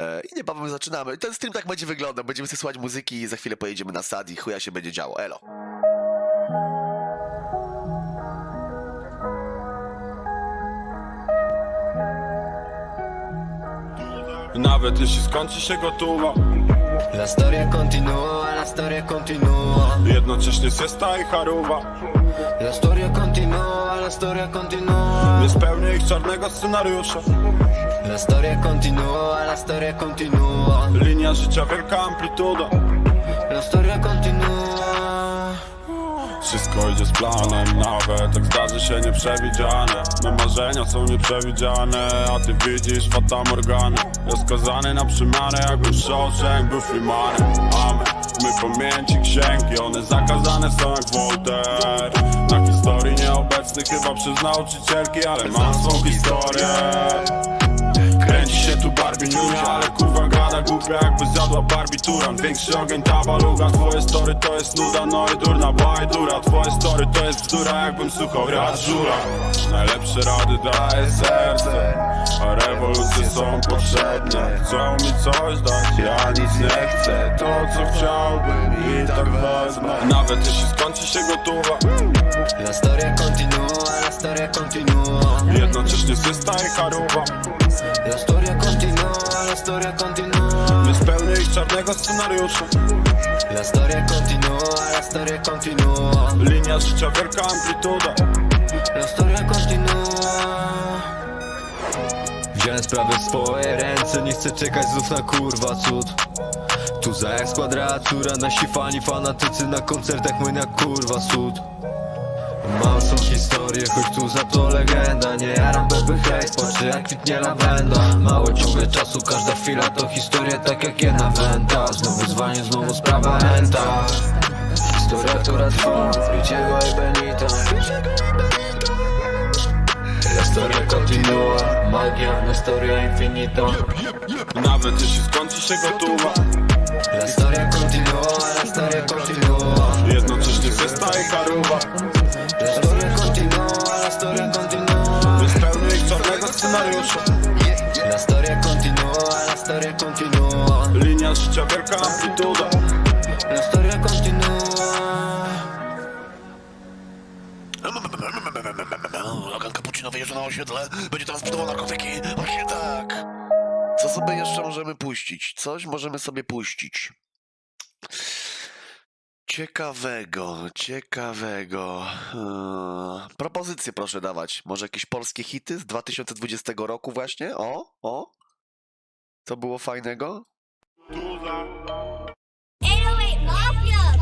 E, I niebawem zaczynamy. Ten stream tak będzie wyglądał. Będziemy sobie słuchać muzyki i za chwilę pojedziemy na sad i chuja się będzie działo. Elo. Nawet jeśli skończy się gotowa La storia continua, la storia continua. Jednocześnie siesta i charuwa La storia continua, la storia continua. Nie spełnię ich czarnego scenariusza La storia continua, la storia continua. Linia życia, wielka amplituda. La storia continua. Wszystko idzie z planem, nawet jak zdarzy się nieprzewidziane. Me marzenia są nieprzewidziane, a ty widzisz Fata Morgany. Ja skazany na przemianę, jakbym Shawshank był Freemanem. Amen, my pamięci księgi, one zakazane są jak Voltaire Na historii nieobecny chyba przez nauczycielki, ale mam swą historię tu Barbie ale kurwa gada głupia jakby zjadła barbituran. Większy ogień ta baluga, twoje story to jest nuda, no i durna bajdura Twoje story to jest bzdura, jakbym słuchał rad żura. Najlepsze rady daje serce, a rewolucje są potrzebne. Chcą mi coś dać, ja nic nie chcę. To co chciałbym i tak wezmę. Nawet jeśli skończy się gotowa. La storia continua, la storia continua. Jednocześnie systa i karuwa La storia continua, la storia continua. Nie spełnię ich czarnego scenariusza La storia continua, la storia continua. Linia życia, wielka amplituda La storia continua. Wziąłem sprawę w swoje ręce, nie chcę czekać znów na kurwa cud Tu za jak kwadratura, nasi fani, fanatycy na koncertach my na kurwa cud Mam są historię, choć tu za to legenda. Nie jaram beby hejs, patrzę jak kwitnie lawenda? Mało ciągle czasu, każda chwila to historia tak jak jedna wenta Znowu wyzwanie, znowu sprawa enta Historia, która trwa, Riciego i Benita. La storia continua, magia, la storia infinita Nawet jeśli skończy się gotowa La storia continua, la storia continua Jednocześnie zesta i karuwa La storia continua, la storia continua Nie spełnię ich czarnego scenariusza La storia continua, la storia continua Linia życia, wielka amplituda La storia continua Logan Cappuccino wyjeżdża na osiedle. Będzie tam sprzedawał narkotyki. Właśnie tak. Co sobie jeszcze możemy puścić? Coś możemy sobie puścić. Ciekawego, ciekawego. Eee, propozycje proszę dawać. Może jakieś polskie hity z 2020 roku właśnie? O, o. Co było fajnego? 808 Mafia!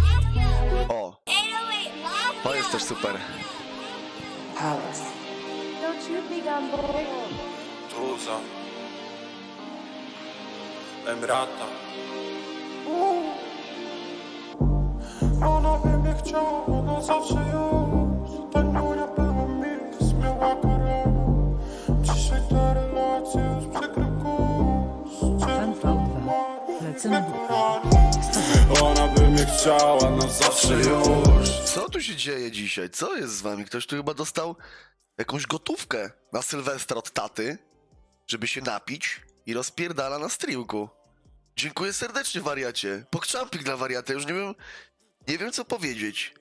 O, 808 Mafia! to jest też super. Tuza Emrata Ona by mnie chciała na zawsze już Tanunia była mi, zmyła karę Dzisiaj te relacje już przykry kurs V2. Lecimy długo. Ona by mnie chciała na zawsze już Co tu się dzieje dzisiaj? Co jest z wami? Ktoś tu chyba dostał jakąś gotówkę na Sylwestra od taty, żeby się napić i rozpierdala na streamku. Dziękuję serdecznie, wariacie. Pokczampik dla wariata, już nie wiem, nie wiem co powiedzieć.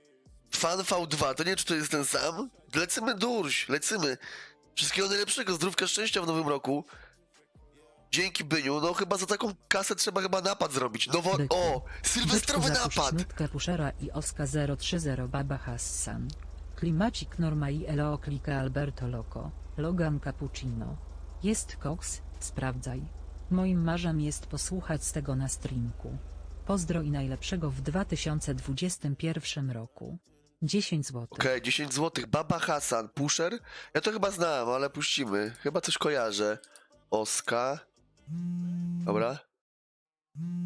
Fan V2, to nie wiem, czy to jest ten sam? Lecimy durś, lecimy. Wszystkiego najlepszego, zdrówka, szczęścia w nowym roku. Dzięki Byniu, no chyba za taką kasę trzeba chyba napad zrobić. Nowo... Byku. O! Sylwestrowy napad! nutkę Puszera i Oska 030 Baba Hassan. Klimacik Norma i Elo klika Alberto Loco. Logan Cappuccino. Jest koks, sprawdzaj. Moim marzem jest posłuchać z tego na streamku. Pozdro i najlepszego w 2021 roku. 10 zł. Okej, 10 zł. Baba Hasan, Pusher. Ja to chyba znam, ale puścimy. Chyba coś kojarzę. Oska. Dobra.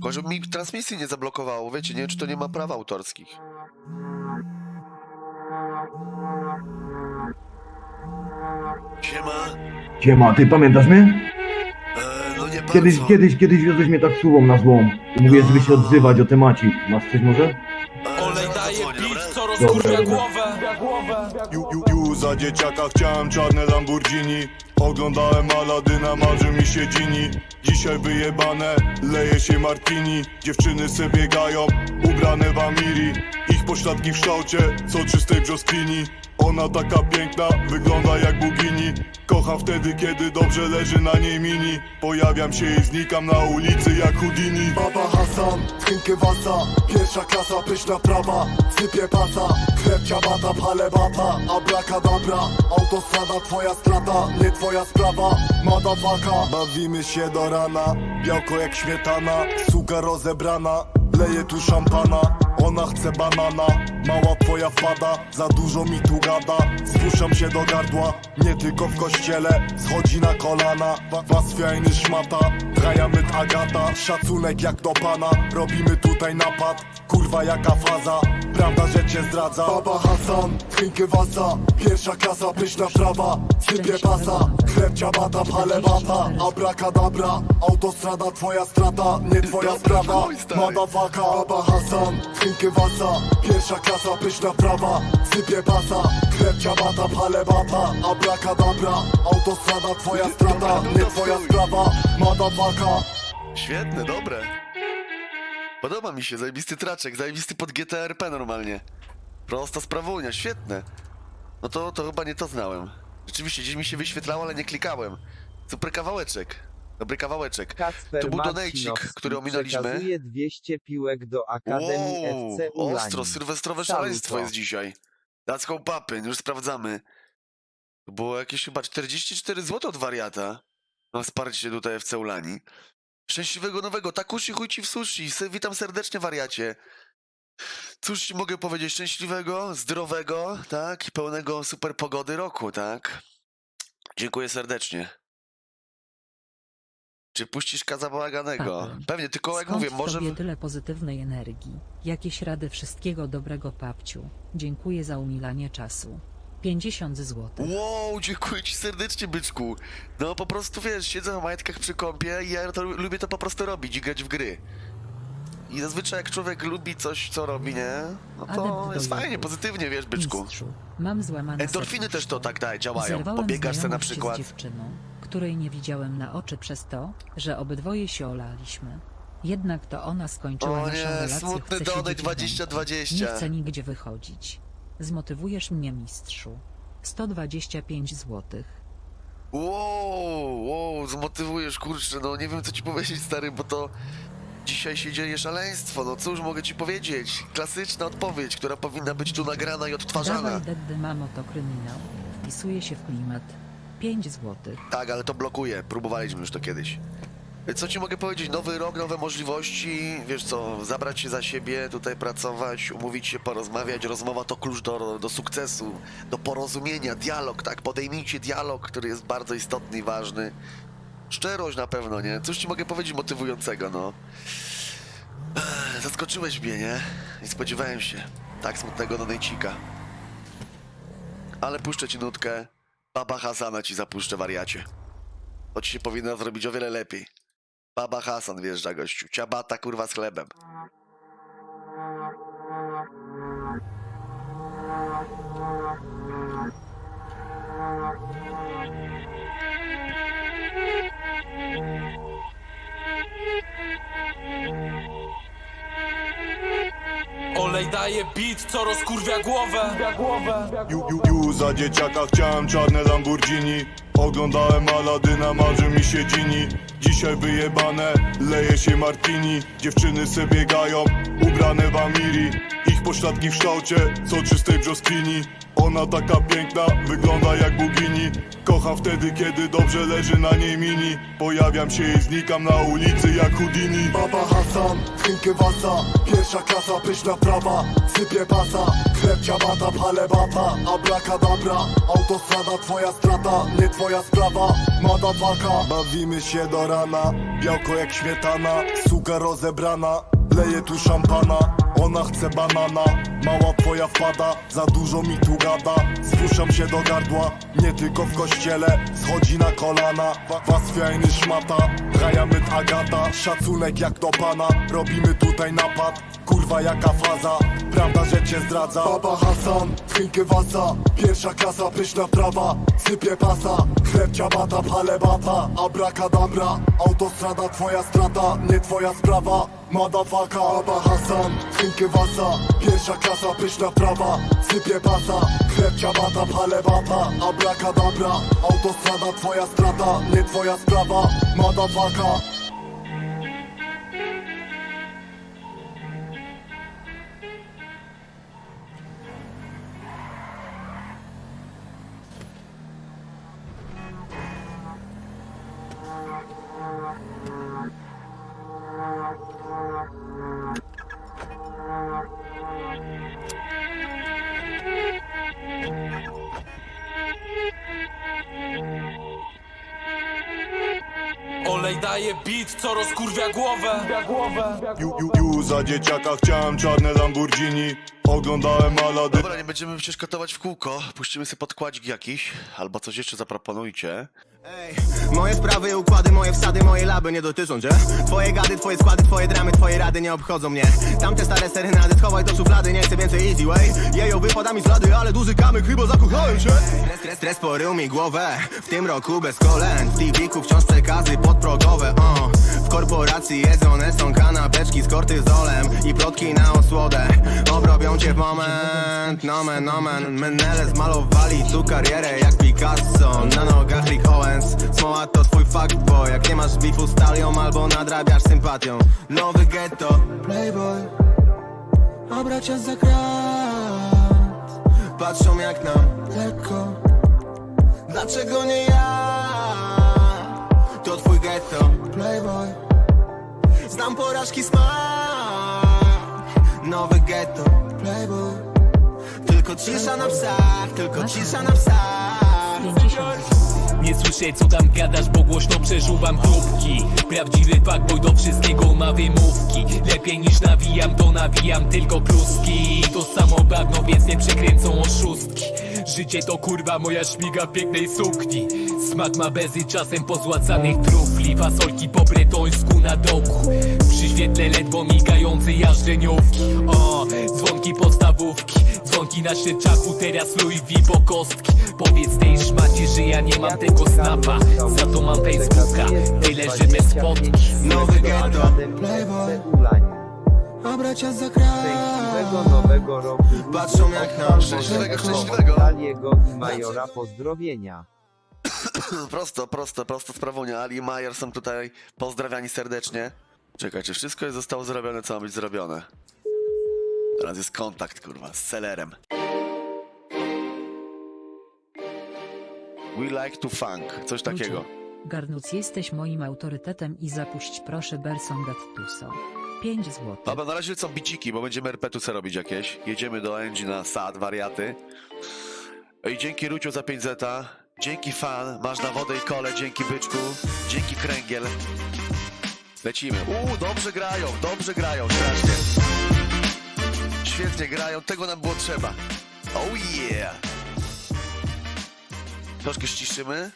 Żeby mi transmisji nie zablokowało. Wiecie, nie czy to nie ma praw autorskich. Siema. Siema, ty pamiętasz mnie? Kiedyś, kiedyś, kiedyś wiozłeś mnie taksówą na. I mówię, żeby się odzywać o temacik. Masz coś może? Olej daje beat, co rozkurwia głowę. Ju, ju, Juza za dzieciaka chciałem czarne Lamborghini. Oglądałem Aladyna, marzy mi się Gini. Dzisiaj wyjebane, leje się martini. Dziewczyny se biegają, ubrane w Amiri. Ich pośladki w kształcie, soczystej brzoskwini Ona taka piękna, wygląda jak bugini Kocham wtedy, kiedy dobrze leży na niej mini. Pojawiam się i znikam na ulicy jak Houdini. Baba Hasan, drinky wasa Pierwsza klasa, pyszna prawa Sypie pasa, chleb ciabata, pale bata Abracadabra, autostrada twoja strata Nie twoja sprawa, madafaka. Bawimy się do rana Białko jak śmietana, suka rozebrana Leje tu szampana ona chce banana, mała twoja wpada Za dużo mi tu gada, spuszczam się do gardła Nie tylko w kościele, schodzi na kolana Wa- Was fiajny szmata, trajamy Agata Szacunek jak do pana, robimy tutaj napad Kurwa jaka faza, prawda że cię zdradza. Baba Hasan, drinky wasa. Pierwsza klasa, pyszna prawa Sypie pasa, chleb ciabata, pale bata. Abracadabra, autostrada twoja strata Nie twoja sprawa. Madafaka, Baba Hasan, drinky wasa. Pierwsza klasa, pyszna prawa Sypie pasa, chleb ciabata, pale bata. Abracadabra, autostrada twoja strata Nie twoja sprawa, Madafaka Świetne, dobre. Podoba mi się, zajebisty traczek, zajebisty pod GTRP normalnie. Prosta sprawunia, świetne. No to, to chyba nie to znałem. Rzeczywiście, gdzieś mi się wyświetlało, ale nie klikałem. Super kawałeczek. Dobry kawałeczek. Kacper To był donajcik, który ominęliśmy. przekazuje 200 piłek do Akademii Wow, FC Ulani. ostro, sylwestrowe szaleństwo jest dzisiaj. That's how papyn, już sprawdzamy. To było jakieś chyba 44 zł od wariata. Na wsparcie tutaj FC Ulani. Szczęśliwego nowego, takushi chuj ci w sushi. Witam serdecznie wariacie. Cóż ci mogę powiedzieć, szczęśliwego, zdrowego, tak, i pełnego super pogody roku, tak. Dziękuję serdecznie. Czy puścisz kaza bałaganego? Paweł, Pewnie, tylko jak mówię, może... tyle pozytywnej energii? Jakieś rady wszystkiego dobrego papciu. Dziękuję za umilanie czasu. 50 zł. Wow, dziękuję ci serdecznie, byczku. No po prostu wiesz, siedzę na majtkach przy kąpie i ja to, lubię to po prostu robić i grać w gry. I zazwyczaj jak człowiek lubi coś, co robi, nie? No to Adept jest do fajnie, pozytywnie, wiesz, byczku. Mistrzu, mam złamane Endorfiny serduszko. też to tak daje, działają. Zerwałem Pobiegasz se na znajomość przykład. z dziewczyną, której nie widziałem na oczy przez to, że obydwoje się olaliśmy. Jednak to ona skończyła O naszą nie, relację, smutny chce donate siedzieć w domu. 2020. Nie chcę nigdzie wychodzić. Zmotywujesz mnie, mistrzu. 125 złotych. Wow, wow, zmotywujesz, kurczę, no nie wiem co ci powiedzieć, stary, bo to dzisiaj się dzieje szaleństwo, no cóż mogę ci powiedzieć? Klasyczna odpowiedź, która powinna być tu nagrana i odtwarzana. Dawaj deddy mamo to kryminał. Wpisuje się w klimat. 5 złotych. Tak, ale to blokuje. Próbowaliśmy już to kiedyś. Co ci mogę powiedzieć? Nowy rok, nowe możliwości. Wiesz co, zabrać się za siebie, tutaj pracować, umówić się, porozmawiać. Rozmowa to klucz do, do sukcesu, do porozumienia, dialog, tak? Podejmijcie dialog, który jest bardzo istotny i ważny. Szczerość na pewno, nie? Cóż ci mogę powiedzieć motywującego, no? Zaskoczyłeś mnie, nie? Nie spodziewałem się tak smutnego donejcika. Ale puszczę ci nutkę. Baba Hasana ci zapuszczę, wariacie. To ci się powinno zrobić o wiele lepiej. Baba Hasan wjeżdża, gościu. Ciabata, kurwa, z chlebem. Olej daje beat, co rozkurwia głowę Ju, ju, ju, za dzieciaka chciałem czarne Lamborghini Oglądałem Aladyna, marzy mi się Gini. Dzisiaj wyjebane, leje się martini. Dziewczyny se biegają, ubrane w Amiri. Ich pośladki w kształcie, soczystej brzoskwini Ona taka piękna, wygląda jak bugini Kocham wtedy, kiedy dobrze leży na niej mini. Pojawiam się i znikam na ulicy jak Houdini. Baba Hasan, drinky wasa. Pierwsza klasa, pyszna prawa Sypie pasa, chleb ciabata, pale bata. Abracadabra, autostrada twoja strata. Nie twoja sprawa, madafaka Bawimy się do rana Białko jak śmietana. Suka rozebrana Leje tu szampana Ona chce banana. Mała twoja wpada Za dużo mi tu gada. Spuszczam się do gardła Nie tylko w kościele. Schodzi na kolana Wa- Was fiajny szmata. Trajamy Agata Szacunek jak do pana. Robimy tutaj napad kurwa jaka faza? Prawda, że cię zdradza. Baba Hasan, drinky wasa. Pierwsza klasa, pyszna trawa. Sypie pasa, chleb ciabata, pale bata. Abracadabra, autostrada twoja strata. Nie twoja sprawa, madafaka Baba Hasan, drinky wasa. Pierwsza klasa, pyszna trawa. Sypie pasa, chleb ciabata, pale bata. Abracadabra, autostrada twoja strata. Nie twoja sprawa, madafaka daje beat, co rozkurwia głowę Ju, ju, ju, za dzieciaka chciałem czarne Lamborghini Oglądałem Aladyna Dobra, nie będziemy przecież katować w kółko. Puścimy sobie podkładzik jakiś, albo coś jeszcze zaproponujcie. Moje sprawy, układy, moje wsady, moje laby nie dotyczą cię. Twoje gady, twoje składy, twoje dramy, twoje rady nie obchodzą mnie. Tamte stare serenady schowaj do szuflady, nie chcę więcej easy way Jejo, wypada mi z lady, ale duży kamyk, chyba zakochałem się. Stres, stres, stres porył mi głowę. W tym roku bez kolęd W TV-ku wciąż przekazy podprogowe uh. W korporacji jedzone są kanapeczki z kortyzolem I plotki na osłodę. Obrobią cię w moment Nomen, nomen. Menele zmalowali tu karierę jak Picasso. Na nogach Rick Owens Smoła to twój fuckboy Jak nie masz beefu z talią Albo nadrabiasz sympatią. Nowy ghetto Playboy Obracia za krat. Patrzą jak nam. Lekko. Dlaczego nie ja? To twój ghetto Playboy. Znam porażki smak. Nowy ghetto Playboy. Tylko cisza na psach Tylko cisza na psach. 50 Nie słyszę co tam gadasz, bo głośno przeżuwam próbki Prawdziwy fuckboy do wszystkiego ma wymówki. Lepiej niż nawijam, to nawijam tylko kluski. To samo bagno, więc nie przekręcą oszustki. Życie to kurwa moja szmiga w pięknej sukni. Smak ma bezy czasem pozłacanych trufli. Fasolki po bretońsku na doku. Przy świetle ledwo migające jarzeniówki O, dzwonki podstawówki Dzwonki na szyczaku, teraz Louis V po kostki Powiedz tej szmacie, że ja nie mam tego snapa Za to mam Facebooka, tyle że bez fotki Nowy ghetto Playboy Obracia za krat Szczęśliwego nowego roku Patrzą jak nam Szczęśliwego, szczęśliwego. Daliego i Majora pozdrowienia prosto, prosto, prosto z prawunia. Ali i Majer są tutaj pozdrawiani serdecznie. Czekaj, czy wszystko jest zostało zrobione, co ma być zrobione? Teraz jest kontakt, kurwa, z celerem. We like to funk, coś takiego. Garnuc jesteś moim autorytetem i zapuść proszę Berson Gattuso. 5 złotych. Dobra, na razie lecą biciki, bo będziemy RP-tuce robić jakieś. Jedziemy do Engie na sad, wariaty. I dzięki Rucio za 5 zeta. Dzięki fan, masz na wodę i kole, dzięki byczku. Dzięki kręgiel. Lecimy. Uuu, dobrze grają, dobrze grają, strasznie. Świetnie grają, tego nam było trzeba. Oh yeah! Troszkę ściszymy.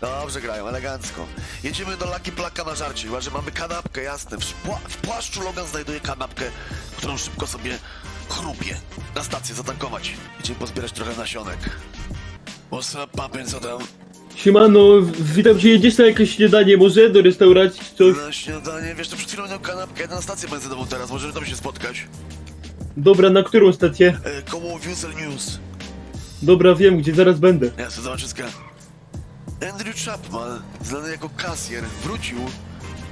Dobrze grają, elegancko. Jedziemy do Lucky Plaka na żarcie, chyba że mamy kanapkę, jasne. W, pła w płaszczu Logan znajduje kanapkę, którą szybko sobie chrupie. Na stację zatankować. Idziemy pozbierać trochę nasionek. What's up, papien, co tam? Siemano, witam cię, jedziesz na jakieś śniadanie może do restauracji coś? Na śniadanie, wiesz, to przed chwilą miałem kanapkę, na stację benzynową teraz, możemy tam się spotkać. Dobra, na którą stację? E, koło Wusel News. Dobra, wiem gdzie, zaraz będę. Ja sobie zobaczyska. Andrew Chapman, znany jako kasjer, wrócił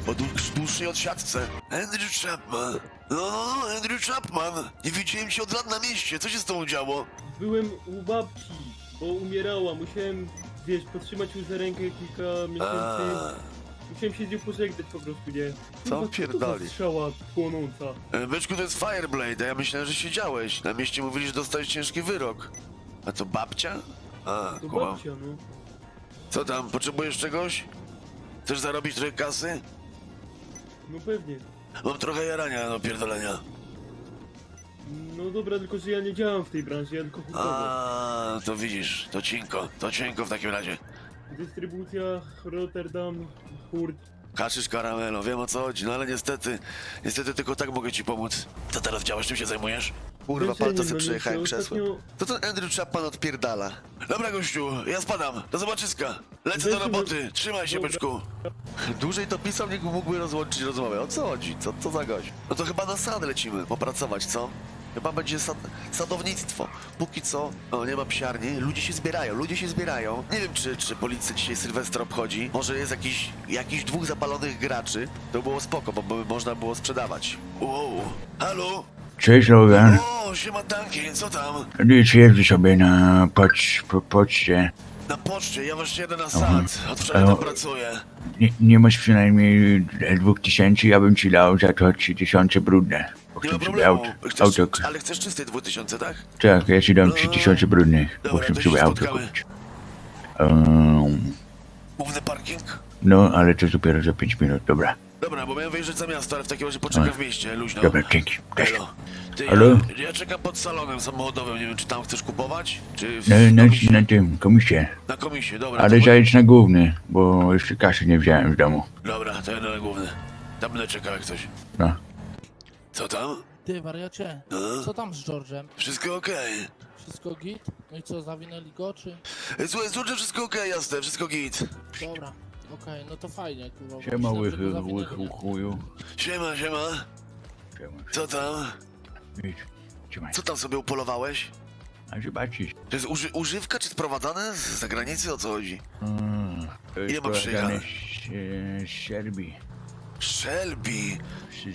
po dłuż- dłuższej odsiadce. Andrew Chapman. No, no, no, Andrew Chapman. Nie widziałem cię od lat na mieście. Co się z tobą działo? Byłem u babci, bo umierała, musiałem, wiesz, podtrzymać ją za rękę kilka miesięcy. Musiałem się z nią pożegnać po prostu, nie? Co Kurwa, to za pierdolisz? strzała płonąca. e, Byczku, to jest Fireblade, a ja myślałem, że siedziałeś. Na mieście mówili, że dostałeś ciężki wyrok. A to babcia? A, To kumam. babcia, no. Co tam, potrzebujesz czegoś? Chcesz zarobić trochę kasy? No pewnie. Mam trochę jarania do pierdolenia. No dobra, tylko że ja nie działam w tej branży, ja tylko hurtowo. A, to widzisz, to cinko, to cinko w takim razie. Dystrybucja, Rotterdam, hurt. Kaszysz karamelo, wiem o co chodzi, no ale niestety, niestety tylko tak mogę ci pomóc. Co teraz działasz, czym się zajmujesz? Kurwa, palce nie sobie mam, przejechałem jeszcze krzesłem. ostatnio- To ten Andrew Chapman odpierdala. Dobra gościu, ja spadam, do zobaczyska. Lecę do roboty, trzymaj się Dobra. byczku. Dłużej to pisał, niech mógłby rozłączyć rozmowę. O co chodzi? Co to za gość? No to chyba na sad lecimy, popracować, co? Chyba będzie sad, sadownictwo. Póki co, o nie ma psiarni, ludzie się zbierają, ludzie się zbierają. Nie wiem, czy, czy policja dzisiaj Sylwestra obchodzi. Może jest jakiś, jakiś dwóch zapalonych graczy. To było spoko, bo by można było sprzedawać. Wow, halo? Cześć Logan. O, siema Duncan, co tam? Nic, jeżdżę sobie na poč, po poczcie. Na poczcie, ja właśnie jadę na sad. Od wczoraj tam pracuję. Nie, nie masz przynajmniej dwóch tysięcy, ja bym ci dał za to trzy tysiące brudne. Nie ma problemu. Chcesz, ale chcesz czystej 2000, tak? Tak, ja ci dam trzy tysiące brudnych, bo Dobra, chcę to sobie auto spotkamy. kupić. Um, Główny parking? no, ale to dopiero za pięć minut, dobra. Dobra, bo miałem wyjeżdżać za miasto, ale w takim razie poczekam A. w mieście, luźno. Dobra, dzięki. Cześć. Elo. Ty, Halo? Ja, ja czekam pod salonem samochodowym, nie wiem czy tam chcesz kupować? Czy w Na, na, komisie? na tym, komisie. Na komisie, dobra. Ale to, zajedź na główny, bo jeszcze kasy nie wziąłem z domu. Dobra, to ja na główny. Tam będę czekał jak coś. No. Co tam? Ty, wariacie, No? co tam z George'em? Wszystko okej. Wszystko git? No i co, zawinęli go, czy? Okay. Słuchaj, słuchaj, wszystko okej, jasne, wszystko git. Dobra, okej, no to fajnie, kurwa. bo Siema, myślałem, że łychy, zawinęli, nie? chuju. Siema, siema. Siema. Co tam? Idź, trzymaj. Co tam sobie upolowałeś? A zobaczysz. To jest uży używka czy sprowadzane z zagranicy? O co chodzi? Mm, to Ile ma przyjechane? sprowadzane z, e, z Serbii. Shelby.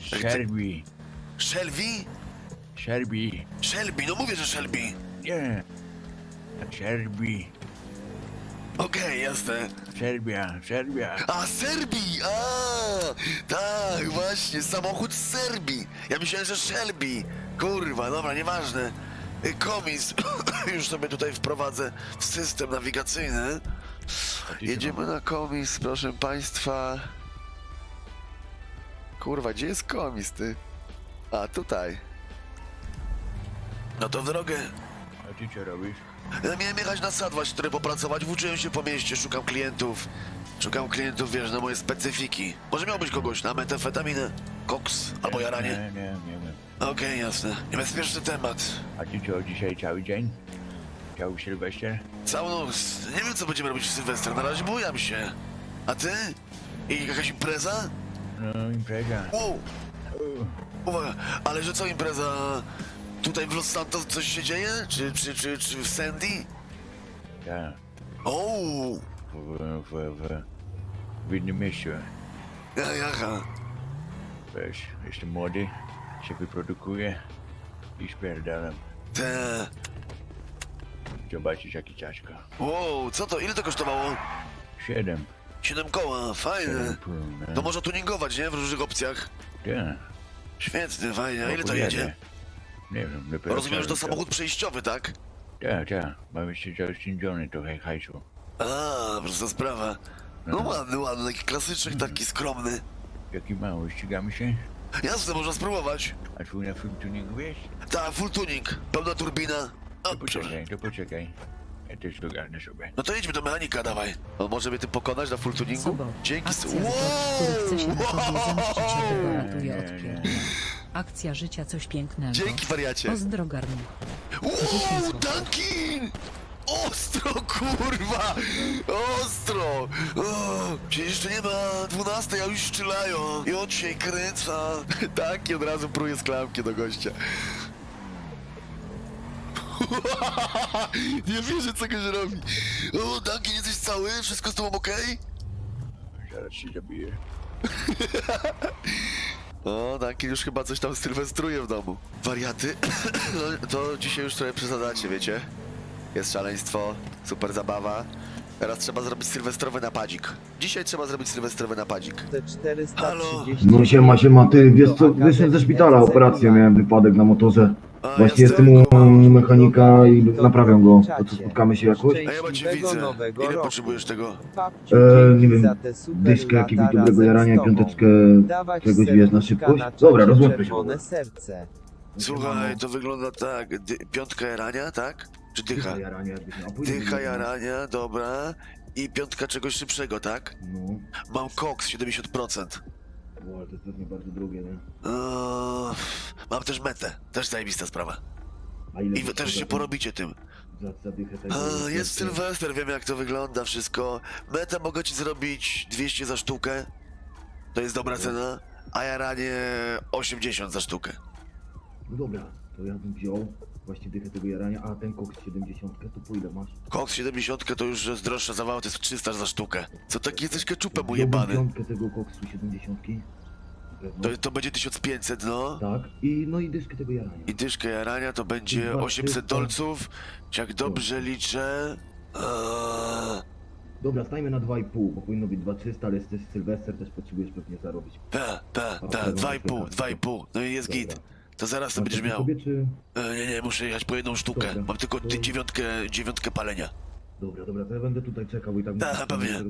Z Jak Serbii. Shelby? Serbii. Shelby, no mówię, że Shelby. Nie. Serbii. Okej, jasne. Serbia, Serbia. A, Serbii! A, tak, właśnie, samochód z Serbii. Ja myślałem, że Shelby. Kurwa, dobra, nieważne. Y, Komis, już sobie tutaj wprowadzę w system nawigacyjny. Jedziemy na komis, proszę państwa. Kurwa, gdzie jest komis, ty? A, tutaj. No to w drogę. A ty co robisz? Ja miałem jechać na sad właśnie, który popracować, włóczyłem się po mieście, szukam klientów. Szukam klientów, wiesz, na moje specyfiki. Może miałbyś kogoś na metafetaminę, koks albo jaranie? Nie, nie, nie wiem. Okej, jasne. Niebezpieczny temat. A ty co, dzisiaj cały dzień? Cały Sylwester? Całą noc. Nie wiem, co będziemy robić w Sylwestra, na razie bujam się. A ty? I jakaś impreza? No, impreza. Wow! Uwaga, ale że co impreza? Tutaj w Los Santos coś się dzieje? Czy, czy, czy, czy w Sandy? Tak. O, W, w, w, w innym mieście. ja, jaka. Wiesz, jestem młody, się wyprodukuję i spierdalam. Te. Zobaczysz jaki ciaczka. Wow, co to? Ile to kosztowało? Siedem. Siedem koła, fajne. Siedem pół, no. To można tuningować, nie? W różnych opcjach. Tak. Świetnie, fajnie. A ile to jedzie? Nie wiem, dopiero Rozumiem, że to samochód przejściowy, tak? Tak, tak. Mam jeszcze zaoszczędzony trochę hajsu. A, prosta sprawa. No ładny, ładny, taki klasyczny, taki skromny. Jaki mały, ścigamy się? Jasne, można spróbować. A twój na film tuning wiesz? Tak, full tuning, pełna turbina. O, To poczekaj, to poczekaj. Ja też. No to jedźmy do mechanika, dawaj. On może mnie ty pokonać na full tuningu? Sobot. Dzięki. Akcja George, który chce się na tobie zemścić i tego ratuje Nie, od nie, pierdla. Akcja życia coś pięknego. Dzięki, wariacie. Pozdro garnuch. Uuu, 10 złotych. Dunkin! Ostro, kurwa! Ostro! O, Gdzie jeszcze nie ma 12, a już strzelają. I on się kręca. Tak, i od razu pruje z klamki do gościa. Nie wierzę, co goś robi. O, Dunkin, jesteś cały? Wszystko z tobą okej? Zaraz się zabiję. O, Dunkin już chyba coś tam sylwestruje w domu. Wariaty? No, to dzisiaj już trochę przesadacie, wiecie? Jest szaleństwo, super zabawa. Teraz trzeba zrobić sylwestrowy napadzik. Dzisiaj trzeba zrobić sylwestrowy napadzik. Te 430 Halo? No siema, siema, ty, wiesz co, wyszedłem ze szpitala, operację, miałem wypadek na motorze. A, Właśnie jestem u mechanika i naprawiam go. To co, spotkamy się jakoś? A ja cię widzę. nowego Ile roku. potrzebujesz tego? E, nie dzięki wiem, za te super Dyszkę jakiegoś dobrego jarania, piąteczkę czegoś wiesz na szybkość? na Dobra, rozłączmy się. serce. Słuchaj, to wygląda tak. Dy, piątka jarania, tak? Czy dycha? jarania, miał. Później Dycha jarania, dobra. i piątka czegoś szybszego, tak? No, Mam koks 70%. Ale to jest pewnie bardzo drogie, nie? Eee, mam też metę, też zajebista sprawa. A ile I wy też się porobicie tym. Za, za dychę tego... A, jest Sylwester, wiem jak to wygląda wszystko. Metę mogę ci zrobić 200 za sztukę. To jest dobra cena. A jaranie 80 za sztukę. No dobra, to ja bym wziął właśnie dychę tego jarania, a ten koks 70, to po ile masz? Koks 70 to już jest droższa zabawa, to jest 300 za sztukę. Co taki jesteś keczupem Wziąłbym ujebany? piątkę tego koksu 70. Na pewno. To, to będzie 1500, no. Tak, i no i dyszkę tego jarania. I dyszkę jarania to będzie Dwa 800 300. dolców. Jak dobrze liczę... Eee, Dobra, stajmy na 2,5, bo powinno być 2300, ale jesteś Sylwester, też potrzebujesz pewnie zarobić. ta, ta, ta, 2,5, 2,5. No i jest Dobra. To zaraz to będziesz miał. Czy... E, nie, nie, muszę jechać po jedną sztukę. Dobra. Mam tylko ty, To- dziewiątkę, dziewiątkę palenia. Dobra, dobra, to ja będę tutaj czekał i tak... Tak, pewnie.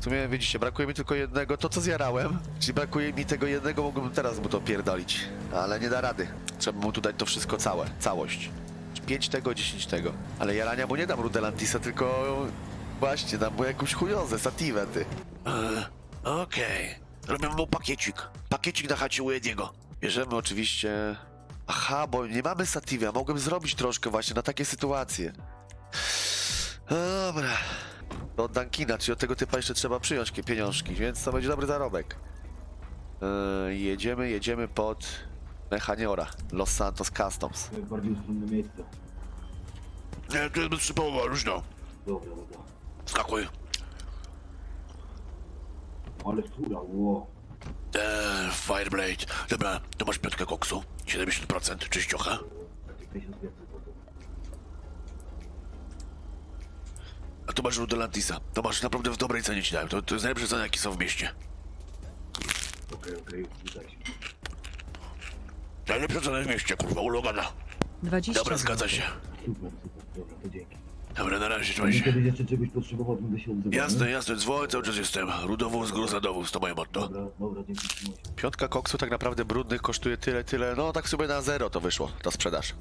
W sumie widzicie, brakuje mi tylko jednego, to co zjarałem. Czyli brakuje mi tego jednego, mógłbym teraz mu to pierdolić. Ale nie da rady. Trzeba mu tu dać to wszystko całe, całość. 5 tego, 10 tego. Ale jarania mu nie dam Rudelantisa, tylko właśnie dam mu jakąś chujozę, sativę, ty. E, Okej. Robimy mu pakiecik. Pakiecik na chacie u Ediego. Bierzemy oczywiście... Aha, bo nie mamy sativy, a mogłem zrobić troszkę właśnie na takie sytuacje. Dobra. To od Dankina, czyli od tego typa jeszcze trzeba przyjąć pieniążki, więc to będzie dobry zarobek. Yy, jedziemy, jedziemy pod Mechaniora, Los Santos Customs. To jest bardziej miejsce. Nie, to jest przypołowa, różno. Dobra, dobra. Skakuj. Ale fura, ło. Eee, Fireblade. Dobra, to masz piątkę koksu. 70%, czyściocha. Takie 1500 zł. A tu masz Rudelantisa. To masz naprawdę w dobrej cenie ci dałem. To, to jest najlepsze ceny, jakie są w mieście. Okej, okej, zgadza się. Najlepsze ceny w mieście, kurwa, ulogana. 20 Dobra, zgadza się. Super, super, dobra, to dzięki. Dobra, na razie, trzymaj się. kiedyś jeszcze czegoś potrzebował, to będę się odzywał. Jasne, nie? jasne, dzwoń, cały czas jestem. Rudowóz, gruzadowóz, to moje motto. Dobra, dobra, dzięki, trzymaj się. Piątka koksu tak naprawdę brudnych kosztuje tyle, tyle, no tak sobie na zero to wyszło, ta sprzedaż.